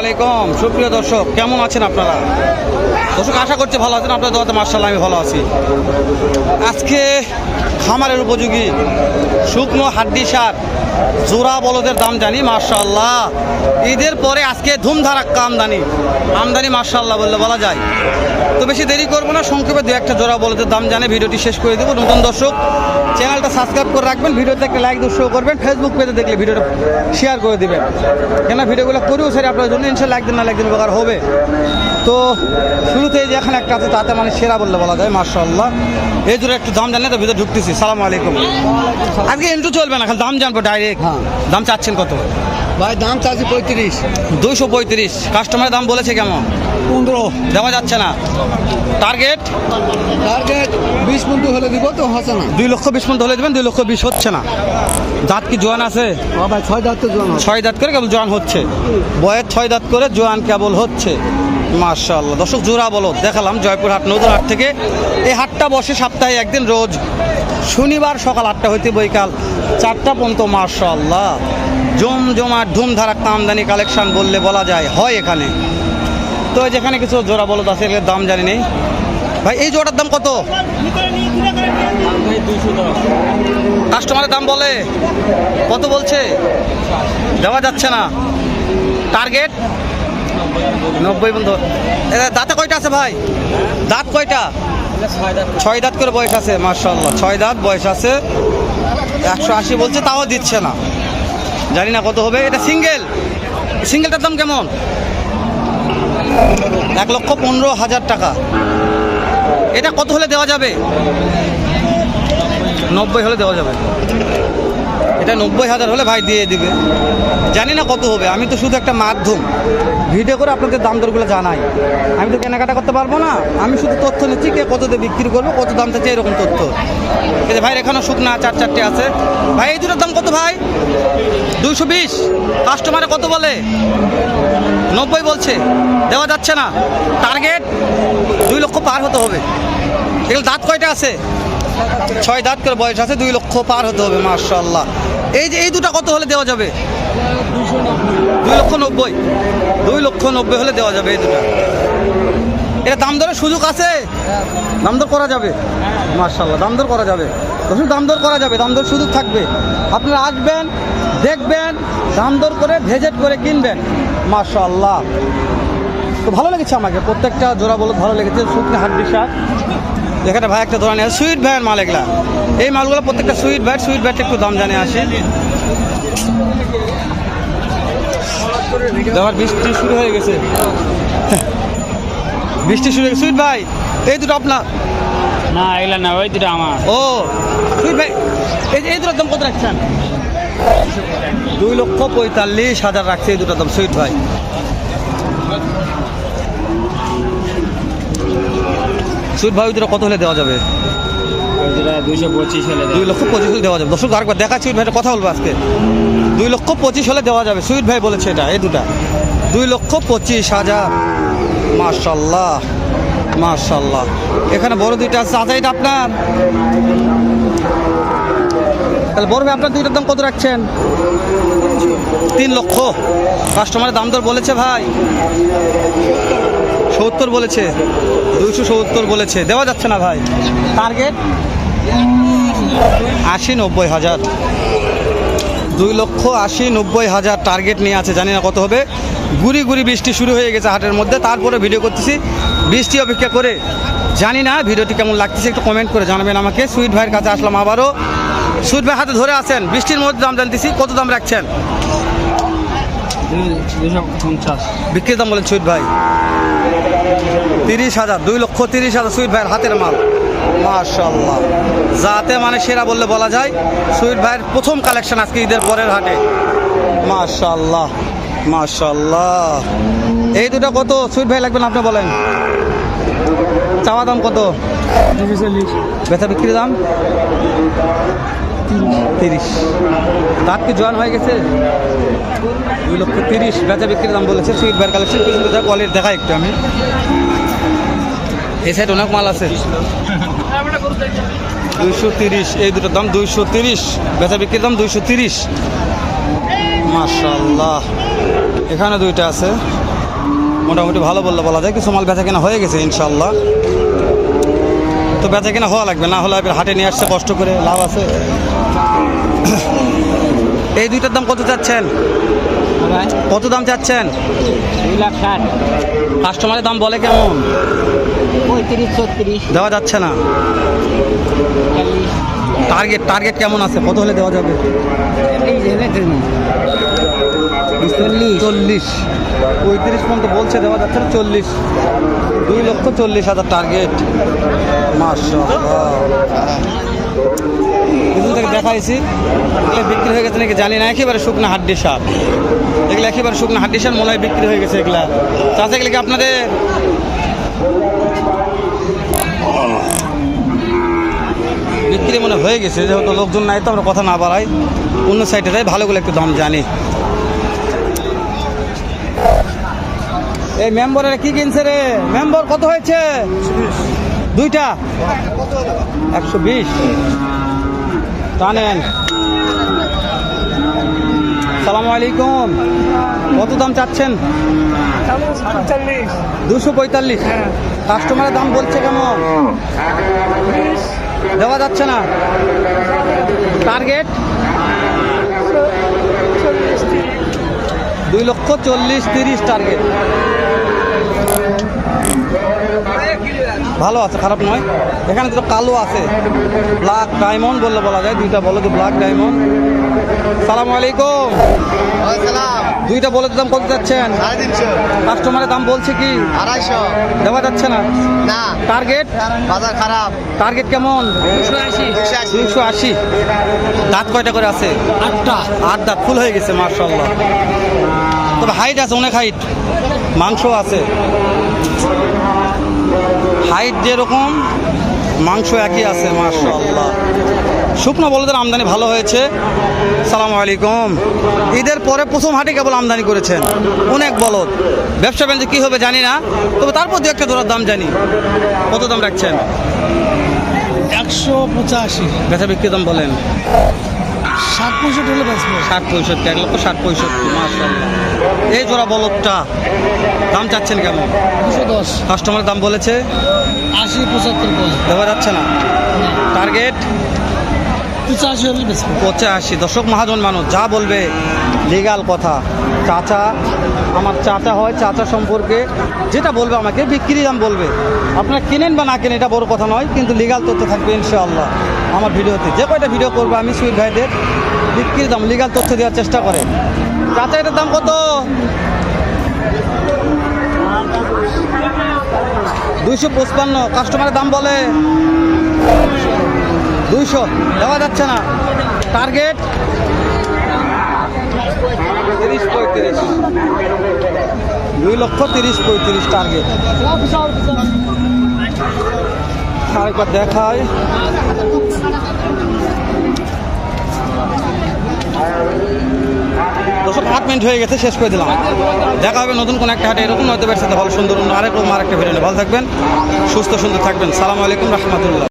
আলাইকুম। সুপ্রিয় দর্শক, কেমন আছেন আপনারা? দর্শক, আশা করছি ভালো আছেন। আপনার দোয়াতে মার্শাল্লাহ আমি ভালো আছি। আজকে খামারের উপযোগী। শুকনো হাড্ডি সার, জোড়া বলদের দাম জানি মার্শাল্লাহ ঈদের পরে আজকে ধুমধারাক্কা আমদানি। আমদানি মার্শাল্লাহ বললে বলা যায়। তো বেশি দেরি করব না, সংক্ষেপে দু একটা জোড়া বলদের দাম জানে, ভিডিওটি শেষ করে দেবো। নতুন দর্শক, চ্যানেলটা সাবস্ক্রাইব করে রাখবেন, ভিডিওতে একটা লাইক শো করবেন ফেসবুক পেজে দেখলে ভিডিওটা শেয়ার করে দেবেন। কেন ভিডিওগুলো করেও সেটা আপনার জন্য ইনশাল্লাহ একদিন না একদিন উপকার হবে। তো শুরুতেই যে এখানে একটা আছে, তাতে মানে সেরা বললে বলা যায় মার্শাল্লাহ এই জন্য একটু দাম জানলে তো ভিতরে ঢুকতেছি। সালাম আলাইকুম। আজকে এন্টু চলবে না খালি দাম জানব ডাইরেক্ট হ্যাঁ। দাম চাচ্ছেন কত? ভাই দাম চাচ্ছি পঁয়ত্রিশ। দুইশো পঁয়ত্রিশ। কাস্টমারের দাম বলেছে কেমন? পনেরো। দেওয়া যাচ্ছে না। টার্গেট টার্গেট বিশ মিনিট হলে দিব তো হচ্ছে না। দুই লক্ষ বিশ মন ধরে দেবেন দুই লক্ষ বিশ হচ্ছে না। দাঁত কি জোয়ান আছে? ও ভাই ছয় দাঁত তো জন ছয় দাঁত করে কেবল জোয়ান হচ্ছে। বয়ের ছয় দাঁত করে জোয়ান কেবল হচ্ছে। মার্শাল্লাহ দর্শক, জোড়া বলো, দেখালাম জয়পুর হাট নতুন হাট থেকে। এই হাটটা বসে সপ্তাহে একদিন রোজ। শনিবার সকাল আটটা হইতে বৈকাল চারটা পর্যন্ত মার্শাল্লাহ জম জমাট ধুমধারাক আমদানি কালেকশন বললে বলা যায়, হয় এখানে। তো যেখানে কিছু জোড়া বলদ আছে, এগুলোর দাম জানি নেই। ভাই, এই জোড়াটার দাম কত? কাস্টমারের দাম বলে। কত বলছে? দেওয়া যাচ্ছে না। টার্গেট? নব্বই বন্ধু। দাঁতে কয়টা আছে ভাই? দাঁত কয়টা? ছয় দাঁত করে বয়স আছে মার্শাল্লাহ ছয় দাঁত, বয়স আছে। একশো আশি বলছে, তাও দিচ্ছে না। জানি না কত হবে। এটা সিঙ্গেল। সিঙ্গেলটার দাম কেমন? এক লক্ষ পনেরো হাজার টাকা। এটা কত হলে দেওয়া যাবে? নব্বই হলে দেওয়া যাবে। এটা নব্বই হাজার হলে ভাই দিয়ে দিবে। জানি না কত হবে, আমি তো শুধু একটা মাধ্যম। ভিডিও করে আপনাদের দাম দরগুলো জানাই। আমি তো কেনাকাটা করতে পারব না, আমি শুধু তথ্য নিচ্ছি কে কত দিয়ে বিক্রি করব, কত দাম চাচ্ছে, এরকম তথ্য। এই যে ভাই এখানেও শুকনা চার চারটে আছে। ভাই, এই দুটোর দাম কত ভাই? দুইশো বিশ। কাস্টমারে কত বলে? নব্বই বলছে। দেওয়া যাচ্ছে না। টার্গেট দুই লক্ষ পার হতে হবে। এগুলো দাঁত কয়টা আছে? ছয় দাঁত করে বয়স আছে, দুই লক্ষ পার হতে হবে মার্শাল্লাহ এই যে, এই দুটো কত হলে দেওয়া যাবে? দুই লক্ষ নব্বই। দুই লক্ষ নব্বই হলে দেওয়া যাবে এই দুটো। এটা দাম দরের সুযোগ আছে? দাম দর করা যাবে? মার্শাল্লাহ দাম দর করা যাবে। শুধু দাম দর করা যাবে, দাম দর সুযোগ থাকবে। আপনারা আসবেন, দেখবেন, দাম দর করে ভেজেট করে কিনবেন মার্শাল্লাহ তো ভালো লেগেছে আমাকে, প্রত্যেকটা জোড়া বলো ভালো লেগেছে, শুকনো হাড্ডি শাক। এখানে ভাই একটা ধরা নিয়ে সুইট ভ্যান মাল এগুলা। এই মালগুলো প্রত্যেকটা সুইট ভ্যাট সুইট ভ্যাট একটু দাম জানে আসে। বৃষ্টি শুরু হয়ে গেছে। বৃষ্টি শুরু হয়ে সুইট ভাই এই দুটো আপনার না এগুলা না ওই দুটো আমার। ও সুইট ভাই এই যে এই দুটোর দাম কত রাখছেন? দুই লক্ষ পঁয়তাল্লিশ হাজার রাখছে এই দুটোর দাম সুইট ভাই। সুইট ভাই দুটো কত হলে দেওয়া যাবে? দুই লক্ষ পঁচিশ হলে দেওয়া যাবে। দর্শক আরেকবার দেখা সুইট ভাইটা কথা বলব আজকে। দুই লক্ষ পঁচিশ হলে দেওয়া যাবে। সুইট ভাই বলেছে এটা এই দুটা। দুই লক্ষ পঁচিশ হাজার। মার্শাল্লাহ মার্শাল্লাহ এখানে বড় দুইটা আছে। চাচা এটা আপনার? তাহলে বড় ভাই আপনার দুইটার দাম কত রাখছেন? তিন লক্ষ। কাস্টমারের দাম দর বলেছে ভাই। সত্তর বলেছে দুইশো সত্তর বলেছে। দেওয়া যাচ্ছে না ভাই। টার্গেট আশি নব্বই হাজার। দুই লক্ষ আশি নব্বই হাজার টার্গেট নিয়ে আছে জানি না কত হবে। গুড়ি গুড়ি বৃষ্টি শুরু হয়ে গেছে হাটের মধ্যে তারপরে ভিডিও করতেছি। বৃষ্টি অপেক্ষা করে। জানি না ভিডিওটি কেমন লাগতেছে একটু কমেন্ট করে জানাবেন আমাকে। সুইট ভাইয়ের কাছে আসলাম আবারও। সুইট ভাই হাতে ধরে আছেন। বৃষ্টির মধ্যে দাম জানতেছি কত দাম রাখছেন? দুশো বিক্রির দাম বলেন সুইট ভাই। তিরিশ হাজার, দুই লক্ষ তিরিশ হাজার সুইট ভাইয়ের হাতের মাল। মাশাল্লাহ যাতে মানে সেরা বললে বলা যায়, সুইট ভাইয়ের প্রথম কালেকশন আজকে ঈদের পরের হাটে। মাশাল্লাহ মাশাল্লাহ এই দুটো কত? সুইট ভাই লাগবেন আপনি বলেন। চাওয়া দাম কত? বেচা বিক্রির দাম? তিরিশ। তার কি জোয়ান হয়ে গেছে? দুই লক্ষ তিরিশ। বেচা বিক্রির দাম বলেছে, সুইট ভাইয়ের কালেকশন। যা কোয়ালিটি দেখাই একটু আমি। এই সাইড অনেক মাল আছে। দুইশো তিরিশ এই দুটোর দাম দুইশো তিরিশ বেচা বিক্রির দাম দুইশো তিরিশ। মাশাল্লাহ এখানে দুইটা আছে। মোটামুটি ভালো বললে বলা যায় কিছু মাল বেচা কেনা হয়ে গেছে ইনশাল্লাহ তো বেচা কেনা হওয়া লাগবে না হলে হাটে নিয়ে আসছে কষ্ট করে লাভ আছে। এই দুইটার দাম কত চাচ্ছেন? কত দাম চাচ্ছেন? কাস্টমারের দাম বলে কেমন? পঁয়ত্রিশ ছত্রিশ। দেওয়া যাচ্ছে না। টার্গেট টার্গেট কেমন আছে? কত হলে দেওয়া যাবে? চল্লিশ। পঁয়ত্রিশ পর্যন্ত বলছে দেওয়া যাচ্ছে না চল্লিশ। দুই লক্ষ চল্লিশ হাজার টার্গেট মাশাআল্লাহ। কিছু থেকে দেখাইছি। এগুলো বিক্রি হয়ে গেছে নাকি জানি না একেবারে শুকনো হাড্ডি সার। এগুলো একেবারে শুকনো হাড্ডি সার মনে হয় বিক্রি হয়ে গেছে এগুলা। চাষে এগুলো কি আপনাদের বিক্রি মনে হয়ে গেছে যেহেতু লোকজন নাই তো আমরা কথা না বাড়াই। অন্য সাইডে যাই ভালো করে একটু দাম জানি। এই মেম্বরের কি কিনছে রে? মেম্বর কত হয়েছে? দুইটা। একশো বিশ। টানেন। সালাম আলাইকুম। কত দাম চাচ্ছেন? দুশো পঁয়তাল্লিশ। কাস্টমারের দাম বলছে কেমন? দেওয়া যাচ্ছে না। টার্গেট দুই লক্ষ চল্লিশ তিরিশ টার্গেট ভালো আছে খারাপ নয়। এখানে দুটো কালো আছে। ব্ল্যাক ডায়মন্ড বললে বলা যায় দুইটা বলো তো ব্ল্যাক ডায়মন্ড সালাম আলাইকুম। দুইটা বলে দাম কত যাচ্ছেন? কাস্টমারের দাম বলছে কি? আড়াইশো। দেওয়া যাচ্ছে না। না। টার্গেট বাজার খারাপ। টার্গেট কেমন? দুশো আশি। দাঁত কয়টা করে আছে? আটটা। আট দাঁত ফুল হয়ে গেছে মার্শাল্লাহ তবে হাইট আছে অনেক হাইট মাংস আছে। হাইট যেরকম মাংস একই আছে মার্শাল্লাহ শুকনো বলদের আমদানি ভালো হয়েছে। সালাম আলাইকুম। ঈদের পরে প্রথম হাটে কেবল আমদানি করেছেন। অনেক বলদ। ব্যবসা বাণিজ্য কী হবে জানি না তবে তারপর দু একটা জোড়ার দাম জানি। কত দাম রাখছেন? একশো পঁচাশি। বেচা বিক্রি দাম বলেন। ষাট পঁয়ষট্টি হলে বেচবো ষাট পঁয়ষট্টি এক লক্ষ ষাট পঁয়ষট্টি মাশাল্লাহ এই জোড়া বলদটা দাম চাচ্ছেন কেমন? দুশো দশ। কাস্টমার দাম বলেছে? আশি পঁচাত্তর দেওয়া যাচ্ছে না? টার্গেট পঁচাশি হলে বেচবো। পঁচাশি। দশক মহাজন মানুষ যা বলবে লিগাল কথা। চাচা আমার চাচা হয় চাচা সম্পর্কে যেটা বলবে আমাকে বিক্রি দাম বলবে। আপনারা কিনেন বা না কেনেন এটা বড় কথা নয় কিন্তু লিগাল তথ্য থাকবে ইনশাআল্লাহ। আমার ভিডিওতে যে কয়টা ভিডিও করব আমি সুইট ভাইদের বিক্রির দাম লিগাল তথ্য দেওয়ার চেষ্টা করে। চাচা এটার দাম কত? দুইশো পঁচপান্ন। কাস্টমারের দাম বলে দুইশো। দেওয়া যাচ্ছে না। টার্গেট তিরিশ দুই লক্ষ তিরিশ পঁয়ত্রিশ টার্গেট আরেকবার দেখায় দশক আট মিনিট হয়ে গেছে, শেষ করে দিলাম। দেখা হবে নতুন কোনো একটা হাটে, এরকম হয়তো ব্যবসাতে ভালো সুন্দর অন্য আরেক রকম আরেকটা ভিডিও ভালো থাকবেন, সুস্থ সুন্দর থাকবেন। সালাম আলাইকুম, রহমতুল্লাহ।